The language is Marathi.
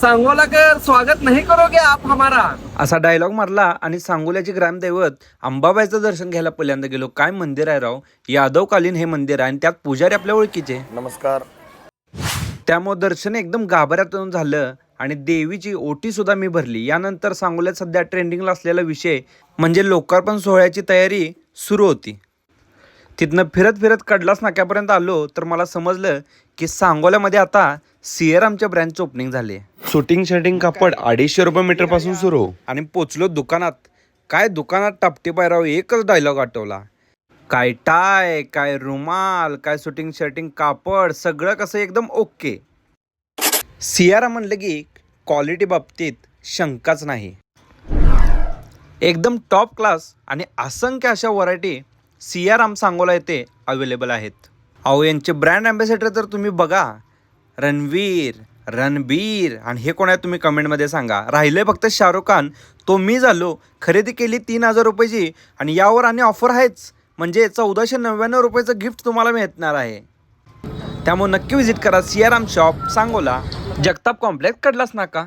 सांगोला कर स्वागत नहीं करोगे आप हमारा? असा डायलॉग मारला आणि सांगोल्याचे ग्रामदैवत अंबाबाईचं दर्शन घ्यायला पहिल्यांदा गेलो. काय मंदिर आहे राव? यादवकालीन हे मंदिर आहे आणि त्यात पुजारी आपल्या ओळखीचे. नमस्कार. त्यामुळे दर्शन एकदम गाभाऱ्यातून झालं आणि देवीची ओटी सुद्धा मी भरली. यानंतर सांगोल्यात सध्या ट्रेंडिंगला असलेला विषय म्हणजे लोकार्पण सोहळ्याची तयारी सुरू होती. तिथनं फिरत फिरत कडलास नाक्यापर्यंत आलो तर मला समजलं की सांगोल्यामध्ये आता सियरामच्या ब्रँचचं ओपनिंग झाले शूटिंग शर्टिंग कापड अडीचशे रुपये मीटरपासून सुरू. आणि पोचलो दुकानात. काय दुकानात टापटी पायराव एकच डायलॉग आठवला. काय टाय काय रुमाल काय शूटिंग शर्टिंग कापड सगळं कसं एकदम ओके सियारा म्हणलं की क्वालिटी बाबतीत शंकाच नाही. एकदम टॉप क्लास आणि असंख्य अशा व्हरायटी सियाराम सांगोला येथे अवेलेबल आहेत. अहो यांचे ब्रँड अँबॅसेडर तर तुम्ही बघा. रणवीर रणबीर. आणि हे कोण आहे तुम्ही कमेंटमध्ये सांगा. राहिले फक्त शाहरुख खान. तो मी झालो. खरेदी केली तीन हजार रुपयाची. आणि यावर आणि ऑफर आहेच. म्हणजे चौदाशे नव्याण्णव रुपयाचं गिफ्ट तुम्हाला मिळणार आहे. त्यामुळे नक्की विजिट करा. सियाराम शॉप सांगोला. जगताप कॉम्प्लेक्स कडलाच नाका.